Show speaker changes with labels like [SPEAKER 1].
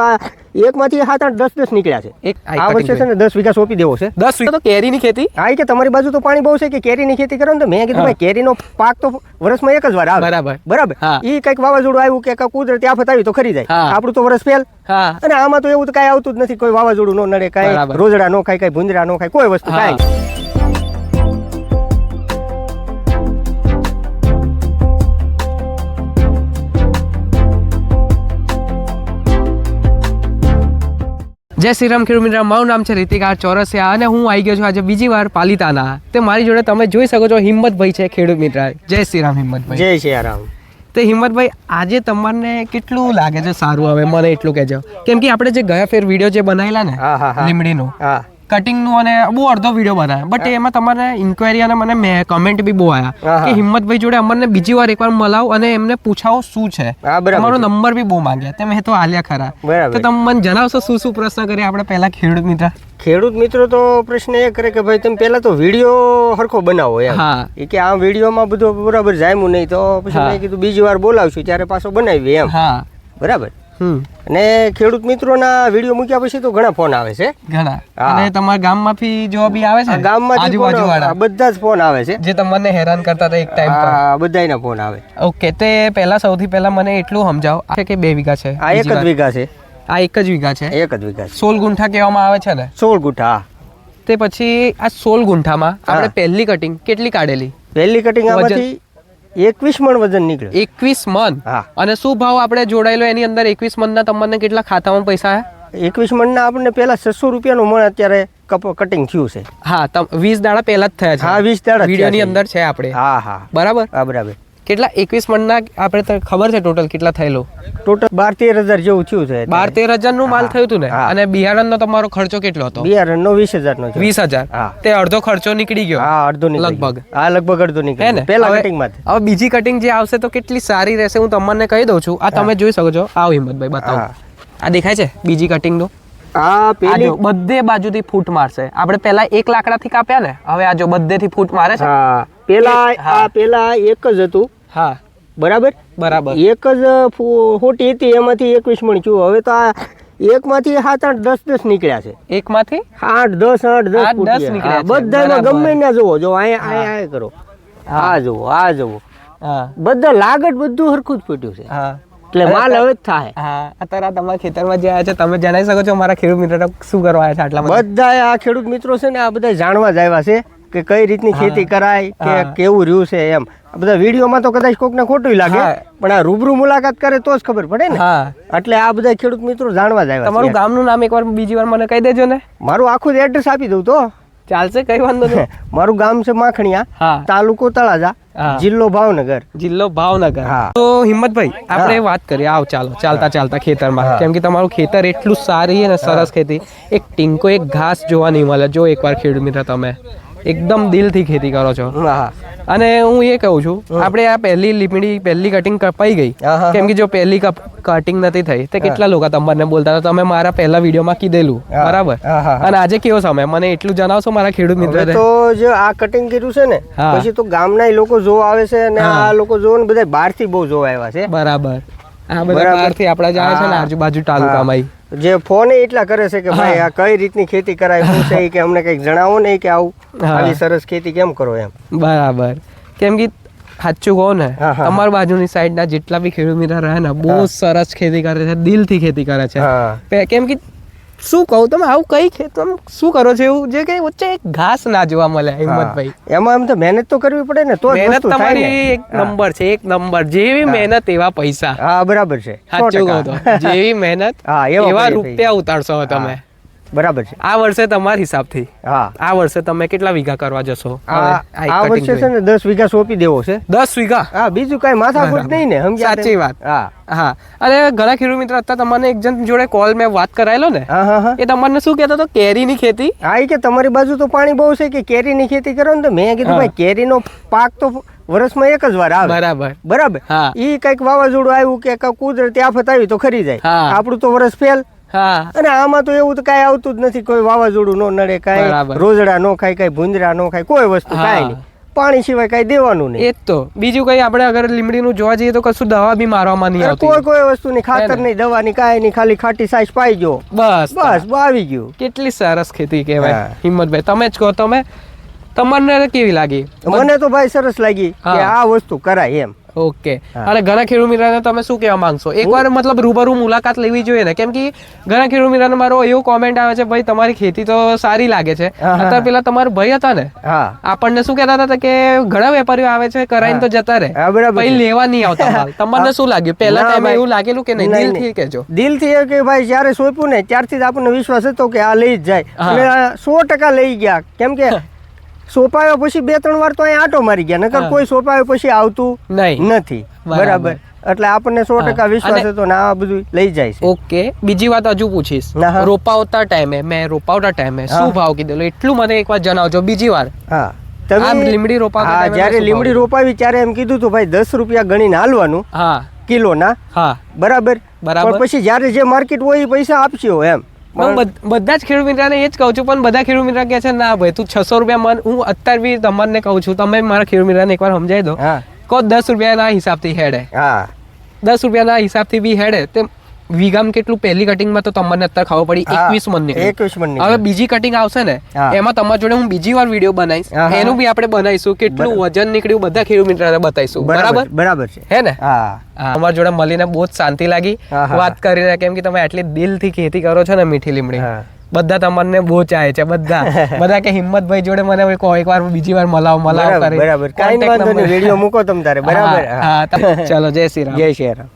[SPEAKER 1] તો આ એકમાંથી સાત આઠ દસ દસ નીકળ્યા છે.
[SPEAKER 2] એક આ
[SPEAKER 1] વર્ષે છે ને દસ વીઘા સોંપી દેવો છે.
[SPEAKER 2] દસ વીઘા તો કેરીની ખેતી.
[SPEAKER 1] હા. કે તમારી બાજુ તો પાણી બહુ છે કે કેરીની ખેતી કરો ને તો મેં કીધું ભાઈ કેરીનો પાક તો વર્ષમાં એક જ વાર આવે.
[SPEAKER 2] બરાબર.
[SPEAKER 1] બરાબર? એ કંઈક વાવાઝોડું આવ્યું કે કુદરતી આફત આવી તો ખરી જાય. આપણું તો વર્ષ ફેલ. અને આમાં તો એવું તો કાંઈ આવતું જ નથી કોઈ વાવાઝોડું ન નડે કાંઈ રોજડા નો ખાય કાંઈ ભૂંજરા નો ખાય કોઈ વસ્તુ. કાંઈ
[SPEAKER 2] જય શ્રી રામ ખેડૂત મિત્ર મારું નામ છે રીતિકા ચોરસિયા અને હું આવી ગયો છું આજે બીજી વાર પાલિતાના. તે મારી જોડે તમે જોઈ શકો છો હિંમતભાઈ છે ખેડૂત મિત્ર. જય શ્રી રામ હિંમતભાઈ.
[SPEAKER 1] જય શ્રી રામ.
[SPEAKER 2] તે હિંમતભાઈ આજે તમને કેટલું લાગે છે? સારું હવે મને એટલું કહેજો. કેમ કે આપણે જે ગયા ફેર વીડિયો જે બનાવેલા ને લીમડીનો કટિંગનું અને બહુ અડધો વીડિયો બનાવ્યો. બટ એમાં તમારે ઇન્ક્વાયરી અને મને મેં કમેન્ટ બી બહુ આવ્યા કે હિંમતભાઈ જોડે અમને બીજી વાર એકવાર મલાવ અને એમને પૂછાવો શું છે. તમારો નંબર બી બહુ માંગ્યા. તે મેં તો હાલ્યા ખરા. તો તમે મને જણાવશો શું શું પ્રશ્ન કરીએ આપણે પહેલા ખેડૂત મિત્ર.
[SPEAKER 1] ખેડૂત મિત્રો તો પ્રશ્ન એ કરે કે ભાઈ તમે પહેલા તો વીડિયો સરખો બનાવો એમ.
[SPEAKER 2] હા.
[SPEAKER 1] એ કે આ વિડીયોમાં બધું બરાબર જામ્યું નહીં તો પછી મેં કીધું બીજી વાર બોલાવશું ત્યારે પાછો બનાવી એમ.
[SPEAKER 2] હા.
[SPEAKER 1] બરાબર? અને ખેડૂત મિત્રોના વીડિયો મૂક્યા પછી તો ઘણા ફોન આવે છે.
[SPEAKER 2] ઘણા. અને તમારા ગામમાંથી જો બી આવે છે
[SPEAKER 1] ગામમાં
[SPEAKER 2] આજુબાજુ વાળા
[SPEAKER 1] બધા જ ફોન આવે છે.
[SPEAKER 2] જે તમને હેરાન કરતા હતા એક ટાઈમ પર?
[SPEAKER 1] આ બધાયના ફોન આવે.
[SPEAKER 2] ઓકે તે પહેલા સૌથી પહેલા મને એટલું સમજાવો. કે બે વીઘા છે?
[SPEAKER 1] આ એક જ વીઘા છે.
[SPEAKER 2] આ એક જ વીઘા છે?
[SPEAKER 1] એક જ વીઘા
[SPEAKER 2] સોળ ગુંઠા કહેવામાં આવે છે ને?
[SPEAKER 1] સોળ ગુંઠા
[SPEAKER 2] તે પછી આ સોળ ગુંઠામાં આપણે પહેલી કટિંગ કેટલી કાઢેલી?
[SPEAKER 1] પહેલી કટિંગ આમાંથી એકવીસ મણ વજન નીકળ્યું.
[SPEAKER 2] એકવીસ
[SPEAKER 1] હા.
[SPEAKER 2] અને શું ભાવ આપણે જોડાયેલો એની અંદર એકવીસ મનના તમને કેટલા ખાતામાં પૈસા?
[SPEAKER 1] એકવીસ મણના આપણને પહેલા છસો રૂપિયાનું મણ અત્યારે કપ કટિંગ થયું છે.
[SPEAKER 2] હા તમ વીસ દાડા પહેલા જ થયા છે.
[SPEAKER 1] હા વીસ દાડા
[SPEAKER 2] વિડીયોની અંદર છે આપણે.
[SPEAKER 1] હા હા.
[SPEAKER 2] બરાબર?
[SPEAKER 1] હા બરાબર.
[SPEAKER 2] કેટલા એકવીસ મનના આપણે તો ખબર છે ટોટલ કેટલા થયેલો?
[SPEAKER 1] ટોટલ બાર તેર હજાર જેવું થયું છે
[SPEAKER 2] બાર તેર હજારનું માલ થયું હતું ને? અને બિહારણ નો તમારો ખર્ચો કેટલો હતો?
[SPEAKER 1] બિયારણ નો વીસ હજાર નો
[SPEAKER 2] વીસ હજાર? તે અડધો ખર્ચો નીકળી ગયો?
[SPEAKER 1] હા અડધો
[SPEAKER 2] લગભગ.
[SPEAKER 1] હા લગભગ અડધો નીકળી
[SPEAKER 2] ને?
[SPEAKER 1] પેલા કટિંગમાં
[SPEAKER 2] હવે બીજી કટિંગ જે આવશે તો કેટલી સારી રહેશે હું તમને કહી દઉં છું. આ તમે જોઈ શકો છો. આવો હિંમતભાઈ બતાવો. આ દેખાય છે બીજી કટિંગનું
[SPEAKER 1] આ પેલી
[SPEAKER 2] બધે બાજુથી ફૂટ મારશે. આપણે પહેલા એક લાકડાથી કાપ્યા ને? હવે આ જો બધેથી ફૂટ મારે છે?
[SPEAKER 1] પેલા આ પેલા એક જ હતું.
[SPEAKER 2] હા.
[SPEAKER 1] બરાબર?
[SPEAKER 2] બરાબર.
[SPEAKER 1] એક જ ફૂટી હતી એમાંથી એકવીસ મણ થયું હવે તો આ એકમાંથી સાત આઠ દસ દસ નીકળ્યા છે.
[SPEAKER 2] એકમાંથી?
[SPEAKER 1] આઠ દસ આઠ દસ
[SPEAKER 2] દસ
[SPEAKER 1] ફૂટી.
[SPEAKER 2] નીકળ્યા
[SPEAKER 1] બધામાં ગમે ના જુઓ. જો અહીંયા અહીંયા કરો. આ જુઓ આ જુઓ. બધા લાગત બધું હરખું જ ફૂટ્યું છે.
[SPEAKER 2] હા.
[SPEAKER 1] એટલે માલ હવે જ થાય.
[SPEAKER 2] હા. અત્યારે આ તમારા ખેતરમાં જે આવ્યા છે તમે જણાવી શકો છો મારા ખેડૂત મિત્રો શું કરવા આવ્યા છે આટલા બધા?
[SPEAKER 1] બધા આ ખેડૂત મિત્રો છે ને આ બધા જાણવા જ આવ્યા છે કે કઈ રીતની ખેતી કરાય કે કેવું રહ્યું છે એમ. આ બધા વિડીયોમાં તો કદાચ કોકને ખોટું લાગે. પણ આ રૂબરૂ મુલાકાત કરે તો જ ખબર પડે ને.
[SPEAKER 2] હા.
[SPEAKER 1] એટલે આ બધા ખેડૂત મિત્રો જાણવા જ આવ્યા
[SPEAKER 2] તમારું ગામનું નામ એકવાર બીજી વાર મને કહી દેજો ને.
[SPEAKER 1] મારું આખું એડ્રેસ આપી દઉં તો.
[SPEAKER 2] ચાલશે કઈ વાંધો નહીં.
[SPEAKER 1] મારું ગામ છે માખણિયા તાલુકો તળાજા જિલ્લો ભાવનગર.
[SPEAKER 2] જિલ્લો ભાવનગર. તો હિંમતભાઈ આપણે વાત કરીએ આવ ચાલો ચાલતા ચાલતા ખેતરમાં. કેમ કે તમારું ખેતર એટલું સારી અને સરસ ખેતી. એક ટીંકો એક ઘાસ જોવા નહીં મળે. જો એકવાર ખેડૂત મિત્ર તમે એકદમ દિલથી ખેતી કરો છો. અને હું એ કહું છું આપણે આ પહેલી લીમડી પહેલી કટિંગ કપાઈ ગઈ. કેમ કે જો પહેલી કટિંગ નથી થઈ તો કેટલા લોકો તમને બોલતા હતા તમે મારા પહેલા વિડીયોમાં કીધેલું. બરાબર. અને આજે કેવો સમય? મને એટલું જણાવશો મારા ખેડૂત મિત્ર
[SPEAKER 1] તો જે આ કટિંગ કીધું છે ને. પછી તો ગામના લોકો જોવા આવે છે અને આ લોકો જોવો ને બધા બહારથી બહુ જોવા આવ્યા છે.
[SPEAKER 2] બરાબર. આ બધા. બહારથી આપણા જાય છે ને આજુબાજુ તાલુકામાં
[SPEAKER 1] જે ફોન એટલા કરે છે કે ભાઈ આ કઈ રીતની ખેતી કરાય શું છે કે અમને કંઈક જણાવો ને કે આવું. આવી સરસ ખેતી કેમ કરો એમ.
[SPEAKER 2] બરાબર. કેમ કે સાચું કહો ને. તમારી બાજુની સાઈડના જેટલા બી ખેડૂત મિત્ર રહે ને બહુ સરસ ખેતી કરે છે દિલથી ખેતી કરે છે.
[SPEAKER 1] હા.
[SPEAKER 2] કેમ કે શું કહું તમે? આવું કઈ કે તમે શું કરો છો એવું? જે કે વચ્ચે એક ઘાસ ના જોવા મળે હિંમતભાઈ.
[SPEAKER 1] એમાં એમ તો મહેનત તો કરવી પડે ને તો
[SPEAKER 2] મહેનત તમારી એક નંબર છે એક નંબર. જેવી મહેનત એવા પૈસા.
[SPEAKER 1] હા બરાબર છે.
[SPEAKER 2] સાચું કહો તો. જેવી મહેનત
[SPEAKER 1] હા, એવા
[SPEAKER 2] રૂપિયા ઉતારશો તમે.
[SPEAKER 1] બરાબર છે.
[SPEAKER 2] આ વર્ષે તમારા હિસાબથી.
[SPEAKER 1] હા.
[SPEAKER 2] આ વર્ષે તમે કેટલા વીઘા કરવા જશો?
[SPEAKER 1] આ વર્ષે છે ને દસ વીઘા સોંપી દેવો છે.
[SPEAKER 2] દસ વીઘા?
[SPEAKER 1] હા બીજું કઈ માથાકૂટ. નહીં ને સમજ્યા
[SPEAKER 2] સાચી વાત.
[SPEAKER 1] હા.
[SPEAKER 2] હા. અને ઘણા ખેડૂત મિત્ર અત્યારે તમને એક જણ જોડે કોલ મેં વાત કરાયેલો ને એ તમને શું કહેતો હતો? કેરીની ખેતી?
[SPEAKER 1] હા કે તમારી બાજુ તો પાણી બહુ છે કે કેરીની ખેતી કરો ને તો મેં કીધું. ભાઈ કેરીનો પાક તો વર્ષમાં એક જ વાર આવે.
[SPEAKER 2] બરાબર.
[SPEAKER 1] બરાબર. ઈ કંઈક વાવાઝોડું આવ્યું કે કુદરતી આફત આવી તો ખરી જાય. આપણું તો વર્ષ ફેલ.
[SPEAKER 2] હા.
[SPEAKER 1] અને આમાં તો એવું તો કાંઈ આવતું જ નથી કોઈ વાવાઝોડું ન નડે કાંઈ રોજડા ન ખાય કાંઈ ભૂંજરા ન ખાય કોઈ વસ્તુ. કાંઈ નહીં. પાણી સિવાય કઈ દેવાનું નહીં.
[SPEAKER 2] એ તો. બીજું કઈ આપણે અગર લીમડીનું જોવા જઈએ તો કશું દવા બી મારવામાં નહીં
[SPEAKER 1] કોઈ
[SPEAKER 2] કોઈ
[SPEAKER 1] કોઈ વસ્તુની ખાતર નહીં દવાની કાંઈ નહીં ખાલી ખાટી સાઈઝ પાઈ ગયો.
[SPEAKER 2] બસ
[SPEAKER 1] બસ. આવી ગયું.
[SPEAKER 2] કેટલી સરસ ખેતી કહેવાય. હિંમતભાઈ તમે જ કહો તમે. તમને કેવી લાગી?
[SPEAKER 1] મને તો ભાઈ સરસ લાગી કે આ વસ્તુ કરાય એમ.
[SPEAKER 2] ઓકે. અને ઘણા ખેડૂત મિત્રોને તમે શું કહેવા માંગશો? એકવાર મતલબ રૂબરૂ મુલાકાત લેવી જોઈએ ને? કેમ કે ઘણા ખેડૂત મિત્રોને મારો એવો કોમેન્ટ આવે છે ભાઈ તમારી ખેતી તો સારી લાગે છે. અત્યારે પેલા તમારા ભાઈ હતા ને? આપણને શું કહેતા હતા કે ઘણા વેપારીઓ આવે છે કરાઈને તો જતા રહે.
[SPEAKER 1] ભાઈ
[SPEAKER 2] લેવા નહીં આવતા તમને શું લાગ્યું? પહેલા ટાઈમે એવું લાગેલું કે નહીં? દિલથી
[SPEAKER 1] કેજો
[SPEAKER 2] કહેજો.
[SPEAKER 1] દિલથી કે ભાઈ જ્યારે સોંપ્યું ને ત્યારથી જ આપણને વિશ્વાસ હતો કે આ લઈ જ જાય. અને સો ટકા લઈ ગયા. કેમ કે સોંપાયો પછી બે ત્રણ વાર તો અહીંયા આટો મારી ગયા નકર કોઈ સોંપાયો પછી આવતું
[SPEAKER 2] નહીં.
[SPEAKER 1] નથી.
[SPEAKER 2] બરાબર.
[SPEAKER 1] એટલે આપણને સો ટકા વિશ્વાસ હતો ને આ બધું લઈ જાય છે.
[SPEAKER 2] ઓકે બીજી વાત હજુ પૂછીશ. રોપાવતા ટાઈમે મેં રોપાવતા ટાઈમે શું ભાવ કીધેલો? એટલું મને એકવાર જણાવજો બીજી વાર.
[SPEAKER 1] હા.
[SPEAKER 2] તમે લીમડી રોપા
[SPEAKER 1] હા જ્યારે લીમડી રોપાવી ત્યારે એમ કીધું તું ભાઈ દસ રૂપિયા ગણીને હાલવાનું
[SPEAKER 2] હા.
[SPEAKER 1] કિલોના.
[SPEAKER 2] હા.
[SPEAKER 1] બરાબર.
[SPEAKER 2] બરાબર.
[SPEAKER 1] પછી જ્યારે જે માર્કેટ હોય એ પૈસા આપશો એમ.
[SPEAKER 2] બધ- બધા જ ખેડૂત મિત્રને એ જ કહું છું પણ બધા ખેડૂત મિત્ર કહે છે ના ભાઈ તું છસો રૂપિયા મન હું અત્યારે બી તમને કહું છું તમે મારા ખેડૂત મિત્રને એકવાર સમજાવી દો. કહો દસ રૂપિયાના હિસાબથી હેડે. દસ રૂપિયાના હિસાબથી બી હેડે તે વીઘામાં કેટલું? પહેલી કટિંગમાં તો તમને અત્યારે ખબર પડી એકવીસ મન.
[SPEAKER 1] એકવીસ મન
[SPEAKER 2] હવે બીજી કટિંગ આવશે ને. એમાં તમારા જોડે હું બીજી વાર વીડિયો બનાવીશ. એનું બી આપણે બનાવીશું. કેટલું વજન નીકળ્યું બધા ખેડૂત મિત્રને બતાવીશું. બરાબર
[SPEAKER 1] બરાબર? છે.
[SPEAKER 2] હે ને? અમારા જોડે મળીને બહુ જ શાંતિ લાગી. વાત કરીને કેમ કે તમે આટલી દિલથી ખેતી કરો છો ને મીઠી લીમડી બધા તમને બહુ ચાહે છે બધા. બધા કે હિંમતભાઈ જોડે મને એક વાર બીજી વાર મલાવ મલાવ કરે.
[SPEAKER 1] બરાબર. કાઈ વાંધો નહીં વીડિયો મૂકો તમ તારે. બરાબર
[SPEAKER 2] હા, ચાલો ચલો જય શ્રી રામ.
[SPEAKER 1] જય શ્રી રામ.